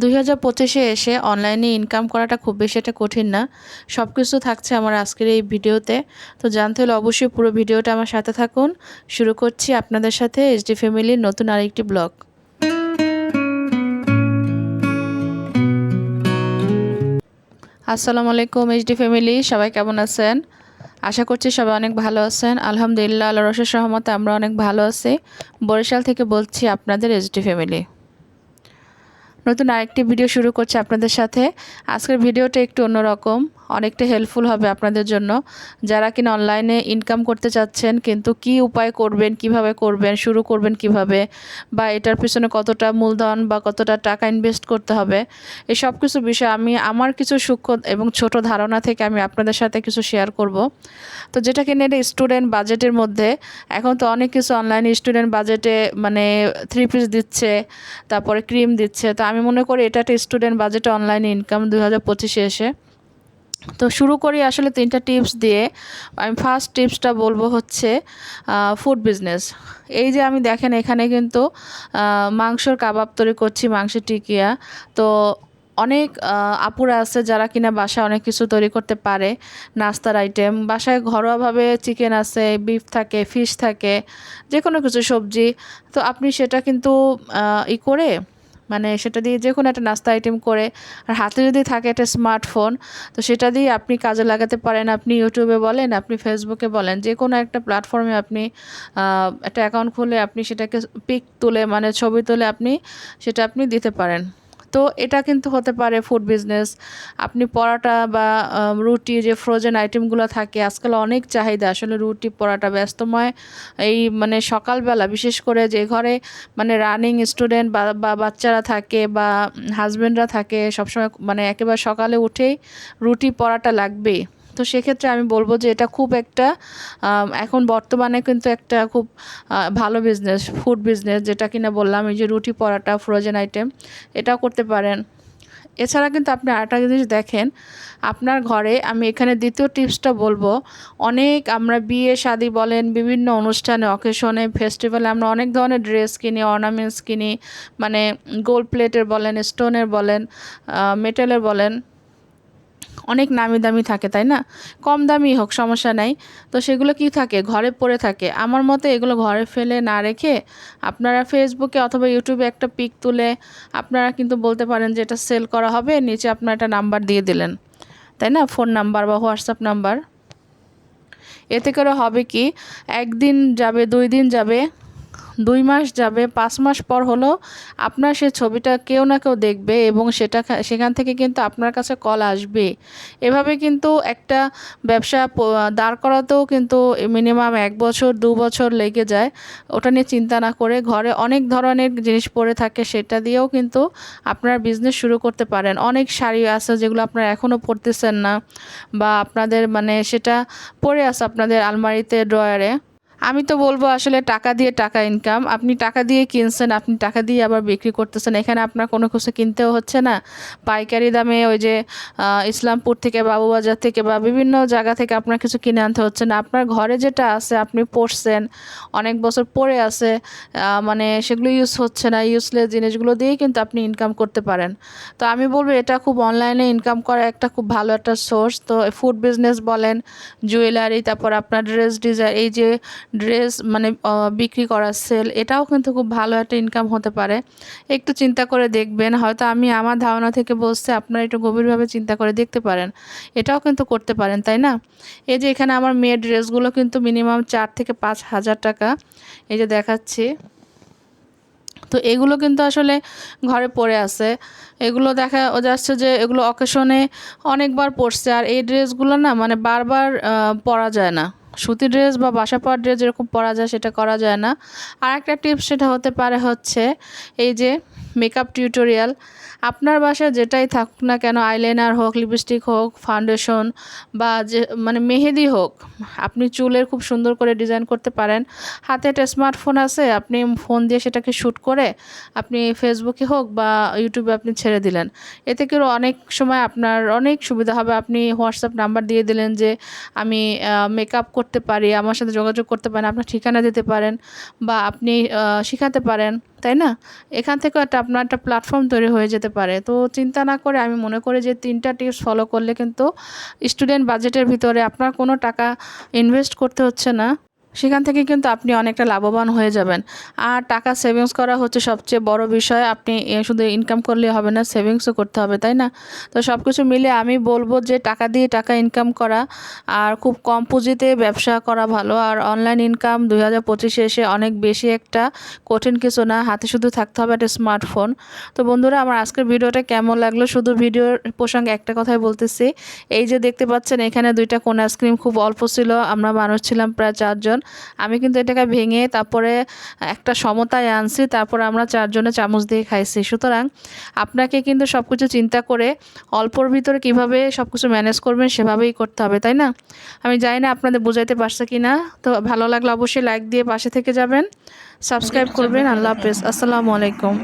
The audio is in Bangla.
দুই হাজার পঁচিশে এসে অনলাইনে ইনকাম করাটা খুব বেশি একটা কঠিন না। সব কিছু থাকছে আমার আজকের এই ভিডিওতে। তো জানতে হলে অবশ্যই পুরো ভিডিওটা আমার সাথে থাকুন। শুরু করছি আপনাদের সাথে এইচডি ফ্যামিলির নতুন আরেকটি ব্লগ। আসসালামু আলাইকুম এইচডি ফ্যামিলি সবাই কেমন আছেন? আশা করছি সবাই অনেক ভালো আছেন। আলহামদুলিল্লাহ আল্লাহ রসের সহমতে আমরা অনেক ভালো আছি। বরিশাল থেকে বলছি আপনাদের এইচডি ফ্যামিলি নতুন আরেকটি ভিডিও শুরু করছি আপনাদের সাথে। আজকের ভিডিওটা একটু অন্যরকম, অনেকটা হেল্পফুল হবে আপনাদের জন্য। যারা কিনা অনলাইনে ইনকাম করতে চাচ্ছেন, কিন্তু কি উপায় করবেন, কীভাবে করবেন, শুরু করবেন কীভাবে, বা এটার পিছনে কতটা মূলধন বা কতটা টাকা ইনভেস্ট করতে হবে, এই সব কিছু বিষয় আমি, আমার কিছু সূক্ষ্ম এবং ছোট ধারণা থেকে আমি আপনাদের সাথে কিছু শেয়ার করব। তো যেটা কিনা এটা স্টুডেন্ট বাজেটের মধ্যে, এখন তো অনেক কিছু অনলাইনে স্টুডেন্ট বাজেটে মানে থ্রি পিস দিচ্ছে, তারপরে ক্রিম দিচ্ছে, তো আমি মনে করি এটা একটা স্টুডেন্ট বাজেটে অনলাইন ইনকাম দুই হাজার পঁচিশে এসে। তো শুরু করি আসলে তিনটা টিপস দিয়ে। আমি ফার্স্ট টিপসটা বলব হচ্ছে ফুড বিজনেস এই যে আমি দেখেন এখানে কিন্তু মাংসর কাবাব তৈরি করছি, মাংসের টিকিয়া। তো অনেক আপুরা আছে যারা কিনা বাসায় অনেক কিছু তৈরি করতে পারে, নাস্তার আইটেম বাসায় ঘরোয়াভাবে চিকেন আছে বিফ থাকে ফিশ থাকে যে কোনো কিছু সবজি। তো আপনি সেটা কিন্তু ই করে মানে সেটা দিয়ে যে কোনো একটা নাস্তা আইটেম করে, আর হাতে যদি থাকে একটা স্মার্টফোন তো সেটা দিয়ে আপনি কাজে লাগাতে পারেন। আপনি ইউটিউবে বলেন, আপনি ফেসবুকে বলেন যে কোনো একটা প্ল্যাটফর্মে আপনি একটা অ্যাকাউন্ট খুলে আপনি সেটাকে পিক তুলে মানে ছবি তুলে আপনি, সেটা আপনি দিতে পারেন। তো এটা কিন্তু হতে পারে ফুড বিজনেস আপনি পরাটা বা রুটি যে ফ্রোজেন আইটেমগুলো থাকে, আজকাল অনেক চাহিদা। আসলে রুটি, পরাটা, ব্যস্তময়, এই মানে সকালবেলা বিশেষ করে যে ঘরে মানে রানিং স্টুডেন্ট বা বাচ্চারা থাকে বা হাজব্যান্ডরা থাকে, সবসময় মানে একেবারে সকালে উঠেই রুটি, পরাটা লাগবেই। তো সেক্ষেত্রে আমি বলব যে এটা খুব একটা এখন বর্তমানে কিন্তু একটা খুব ভালো বিজনেস ফুড বিজনেস যেটা কিনা বললাম, এই যে রুটি পরাটা ফ্রোজেন আইটেম এটাও করতে পারেন। এছাড়া কিন্তু আপনি আরেকটা জিনিস দেখেন, আপনার ঘরে আমি এখানে দ্বিতীয় টিপসটা বলব, অনেক আমরা বিয়ে, শাদি বলেন, বিভিন্ন অনুষ্ঠানে অকেশনে ফেস্টিভ্যালে আমরা অনেক ধরনের ড্রেস কিনি অর্নামেন্টস কিনি মানে গোল্ড প্লেটের বলেন স্টোনের বলেন মেটেলের বলেন অনেক নামি দামি থাকে, তাই না? কম দামি হোক, সমস্যা নাই। তো সেগুলো কি থাকে? ঘরে পড়ে থাকে। আমার মতে এগুলো ঘরে ফেলে না রেখে আপনারা ফেসবুকে অথবা ইউটিউবে একটা পিক তুলে আপনারা কিন্তু বলতে পারেন যে এটা সেল করা হবে, নিচে আপনার একটা নাম্বার দিয়ে দিলেন। তাই না? ফোন নাম্বার বা হোয়াটসঅ্যাপ নাম্বার এতে করে হবে কি? একদিন যাবে, দুই দিন যাবে দুই মাস যাবে, পাঁচ মাস পর হলো আপনার সে ছবিটা কেউ না কেউ দেখবে এবং সেটা সেখান থেকে কিন্তু আপনার কাছে কল আসবে। এভাবে কিন্তু একটা ব্যবসা দাঁড় করাতেও কিন্তু মিনিমাম এক বছর, দু বছর লেগে যায়। ওটা নিয়ে চিন্তা না করে ঘরে অনেক ধরনের জিনিস পড়ে থাকে, সেটা দিয়েও কিন্তু আপনার বিজনেস শুরু করতে পারেন। অনেক শাড়ি আছে যেগুলো আপনারা এখনও পরতেছেন না বা আপনাদের মানে সেটা পড়ে আছে আপনাদের আলমারিতে ড্রয়ারে আমি তো বলব আসলে টাকা দিয়ে টাকা ইনকাম আপনি টাকা দিয়ে কিনছেন, আপনি টাকা দিয়ে আবার বিক্রি করতেছেন। এখানে আপনার কোনো কিছু কিনতেও হচ্ছে না। পাইকারি দামে ওই যে ইসলামপুর থেকে, বাবুবাজার থেকে বা বিভিন্ন জায়গা থেকে আপনার কিছু কিনে আনতে হচ্ছে না। আপনার ঘরে যেটা আছে, আপনি পড়ছেন অনেক বছর পরে আছে মানে সেগুলো ইউজ হচ্ছে না। ইউজলেস জিনিসগুলো দিয়েই কিন্তু আপনি ইনকাম করতে পারেন। তো আমি বলব এটা খুব অনলাইনে ইনকাম করা একটা খুব ভালো একটা সোর্স তো ফুড বিজনেস বলেন জুয়েলারি তারপর আপনার ড্রেস ডিজাইন এই যে ড্রেস মানে বিক্রি করা সেল এটাও কিন্তু খুব ভালো একটা ইনকাম হতে পারে। একটু চিন্তা করে দেখবেন, হয়তো আমি আমার ধারণা থেকে বসতে আপনারা একটু গভীরভাবে চিন্তা করে দেখতে পারেন। এটাও কিন্তু করতে পারেন, তাই না? এই যে এখানে আমার মেয়ের ড্রেসগুলো কিন্তু মিনিমাম চার থেকে পাঁচ হাজার টাকা। এই যে দেখাচ্ছি। তো এগুলো কিন্তু আসলে ঘরে পড়ে আছে। এগুলো দেখা যাচ্ছে যে এগুলো অকেশনে অনেকবার পড়ছে আর এই ড্রেসগুলো না মানে বারবার পরা যায় না। সুতি ড্রেস বা বাসা পাওয়ার ড্রেস যেরকম পরা যায় সেটা করা যায় না। আর একটা টিপস সেটা হতে পারে হচ্ছে এই যে মেকআপ টিউটোরিয়াল আপনার বাসায় যেটাই থাকুক না কেন আইলাইনার হোক লিপস্টিক হোক ফাউন্ডেশন বা যে মানে মেহেদি হোক, আপনি চুলের খুব সুন্দর করে ডিজাইন করতে পারেন। হাতে একটা স্মার্টফোন আছে, আপনি ফোন দিয়ে সেটাকে শ্যুট করে আপনি ফেসবুকে হোক বা ইউটিউবে আপনি ছেড়ে দিলেন। এতে করে অনেক সময় আপনার অনেক সুবিধা হবে। আপনি হোয়াটসঅ্যাপ নাম্বার দিয়ে দিলেন যে আমি মেকআপ করতে পারি, আমার সাথে যোগাযোগ করতে পারেন, আপনার ঠিকানা দিতে পারেন বা আপনি শেখাতে পারেন, তাই না? এখান থেকেও একটা আপনার একটা প্ল্যাটফর্ম তৈরি হয়ে যেতে পারে। তো চিন্তা না করে আমি মনে করি যে তিনটা টিপস ফলো করলে কিন্তু স্টুডেন্ট বাজেটের ভিতরে আপনার কোনো টাকা ইনভেস্ট করতে হচ্ছে না। সেখান থেকে কিন্তু আপনি অনেকটা লাভবান হয়ে যাবেন। আর টাকা সেভিংস করা হচ্ছে সবচেয়ে বড় বিষয়। আপনি শুধু ইনকাম করলে হবে না সেভিংসও করতে হবে, তাই না? তো সব কিছু মিলে আমি বলব যে টাকা দিয়ে টাকা ইনকাম করা আর খুব কম পুঁজিতে ব্যবসা করা ভালো। আর অনলাইন ইনকাম দুই হাজার পঁচিশে এসে অনেক বেশি একটা কঠিন কিছু না, হাতে শুধু থাকতে হবে একটা স্মার্টফোন তো বন্ধুরা, আমার আজকের ভিডিওটা কেমন লাগল? শুধু ভিডিওর প্রসঙ্গে একটা কথাই বলতেছি। এই যে দেখতে পাচ্ছেন, এখানে দুইটা কোন আইসক্রিম খুব অল্প ছিল। আমরা মানুষ ছিলাম প্রায় চারজন। আমি কিন্তু এটাকে ভেঙে তারপরে একটা সমতায় আনছি, তারপর আমরা চারজনে চামচ দিয়ে খাইছি। সুতরাং আপনাকে কিন্তু সব কিছু চিন্তা করে অল্পর ভিতরে কীভাবে সব কিছু ম্যানেজ করবেন সেভাবেই করতে হবে, তাই না? আমি জানি না আপনাদের বোঝাইতে পারছে কি না তো ভালো লাগলে অবশ্যই লাইক দিয়ে পাশে থেকে যাবেন। সাবস্ক্রাইব করবেন। আল্লাহ হাফেজ। আসসালামু আলাইকুম।